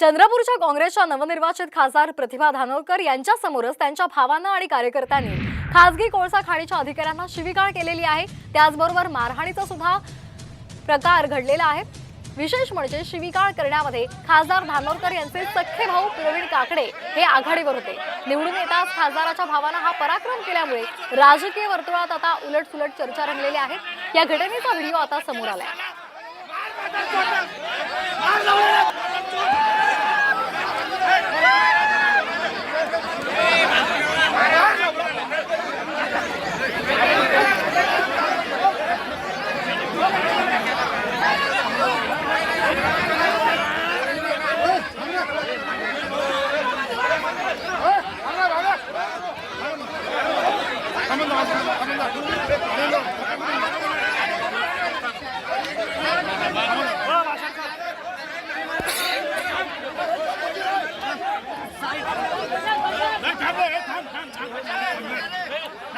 चंद्रपूरच्या काँग्रेसच्या नवनिर्वाचित खासदार प्रतिभा धानोरकर यांच्यासमोरच त्यांच्या भावांना आणि कार्यकर्त्यांनी खासगी कोळसा खाणीच्या अधिकाऱ्यांना शिवीगाळ केलेली आहे. त्याचबरोबर मारहाणीचा सुद्धा प्रकार घडलेला आहे. विशेष म्हणजे शिवीगाळ करण्यामध्ये खासदार धानोरकर यांचे सख्खे भाऊ प्रवीण काकडे हे आघाडीवर होते. निवडून येताच खासदाराच्या भावानं हा पराक्रम केल्यामुळे राजकीय वर्तुळात आता उलटसुलट चर्चा रंगलेल्या आहेत या घटनेचा व्हिडिओ आता समोर आलाय.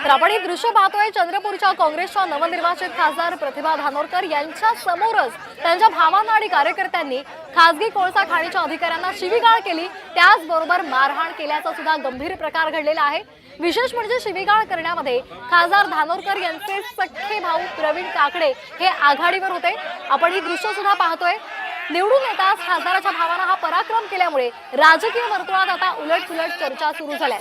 तर आपण ही दृश्य पाहतोय चंद्रपूरच्या काँग्रेसच्या नवनिर्वाचित खासदार प्रतिभा धानोरकर यांच्या समोरच त्यांच्या भावांना आणि कार्यकर्त्यांनी खासगी कोळसा खाणीच्या अधिकाऱ्यांना शिवीगाळ केली. त्याचबरोबर मारहाण केल्याचा सुद्धा गंभीर प्रकार घडलेला आहे. विशेष म्हणजे शिवीगाळ करण्यामध्ये खासदार धानोरकर यांचे सख्खे भाऊ प्रवीण काकडे हे आघाडीवर होते. आपण ही दृश्य सुद्धा पाहतोय. निवडून येताच खासदाराच्या भावानं हा पराक्रम केल्यामुळे राजकीय वर्तुळात आता उलटसुलट चर्चा सुरू झाल्या.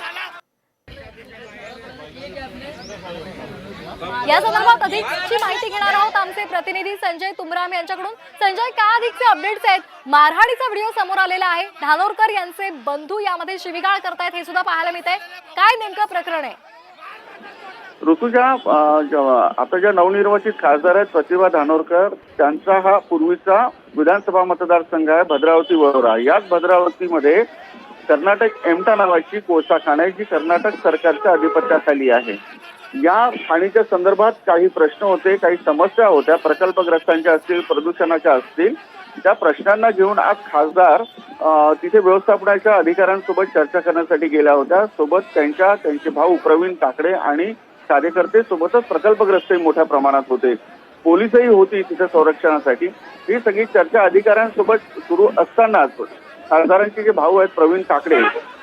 या संदर्भात अधिकची माहिती घेणार आहोत आमचे प्रतिनिधी संजय तुमराम यांच्याकडून. संजय काय अधिकचे अपडेट्स आहेत? मारहाणीचा व्हिडिओ समोर आलेला आहे. धानोरकर यांचे बंधू यामध्ये शिवीगाळ करतायत हे सुद्धा पाहायला मिळत आहे काय नेमकं प्रकरण आहे? ऋतुजा आता ज्या नवनिर्वाचित खासदार आहेत प्रतिभा धानोरकर त्यांचा हा पूर्वीचा विधानसभा मतदारसंघ आहे भद्रावती वरोरा याच भद्रावतीमध्ये कर्नाटक एमटा नावाची कोळसा खाणे आहे जी कर्नाटक सरकारच्या अधिपत्याखाली आहे. या खाणीच्या संदर्भात काही प्रश्न होते काही समस्या होत्या प्रकल्पग्रस्तांच्या असतील प्रदूषणाच्या असतील त्या प्रश्नांना घेऊन आज खासदार तिथे व्यवस्थापनाच्या अधिकाऱ्यांसोबत चर्चा करण्यासाठी गेल्या होत्या. सोबत त्यांच्या त्यांचे भाऊ प्रवीण काकडे आणि कार्यकर्ते सोबतच प्रकल्पग्रस्तही मोठ्या प्रमाणात होते. पोलिसही होती तिथे संरक्षणासाठी. ही सगळी चर्चा अधिकाऱ्यांसोबत सुरू असतानाच खासदारांचे जे भाऊ आहेत प्रवीण काकडे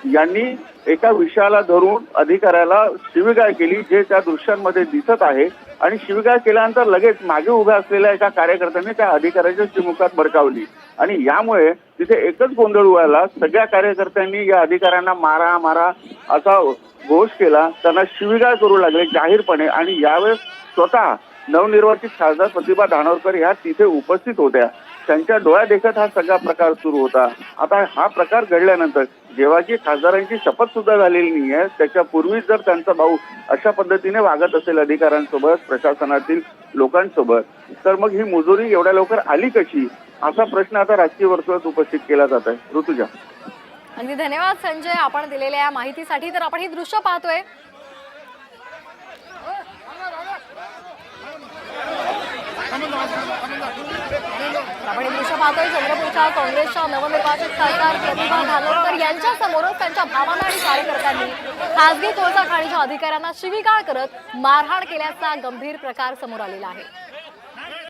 यांनी एका विषयाला धरून अधिकाऱ्याला शिवीगाळ केली जे त्या दृश्यांमध्ये दिसत आहे. आणि शिवीगाळ केल्यानंतर लगेच मागे उभ्या असलेल्या एका कार्यकर्त्याने त्या अधिकाऱ्याच्या चिमुकात भडकावली आणि यामुळे तिथे एकच गोंधळ उडाला. सगळ्या कार्यकर्त्यांनी या अधिकाऱ्यांना मारा मारा असा घोष केला. त्यांना शिवीगाळ करू लागले जाहीरपणे आणि यावेळेस स्वतः नवनिर्वाचित खासदार प्रतिभा धानोरकर ह्या तिथे उपस्थित होत्या. त्यांच्या डोळ्या देखत हा सगळा प्रकार सुरू होता. आता हा प्रकार घडल्यानंतर जेव्हा की खासदारांची शपथ सुद्धा झालेली नाही आहे त्याच्यापूर्वीच जर त्यांचा भाऊ अशा पद्धतीने वागत असेल अधिकाऱ्यांसोबत प्रशासनातील लोकांसोबत तर मग ही मजुरी एवढ्या लवकर आली कशी? असा प्रश्न आता राजकीय वर्तुळात उपस्थित केला जात आहे. ऋतुजा. अगदी धन्यवाद संजय. आपण दिलेल्या या माहितीसाठी तर आपण ही दृश्य पाहतोय. आपण हे चंद्रपूरच्या काँग्रेसच्या नवनिर्वाचित खासदार प्रतिभा धानोरकर यांच्या समोरच त्यांच्या भावांना आणि कार्यकर्त्यांनी खासगी कोळसा खाणीच्या अधिकाऱ्यांना शिवीगाळ करत मारहाण केल्याचा गंभीर प्रकार समोर आलेला आहे.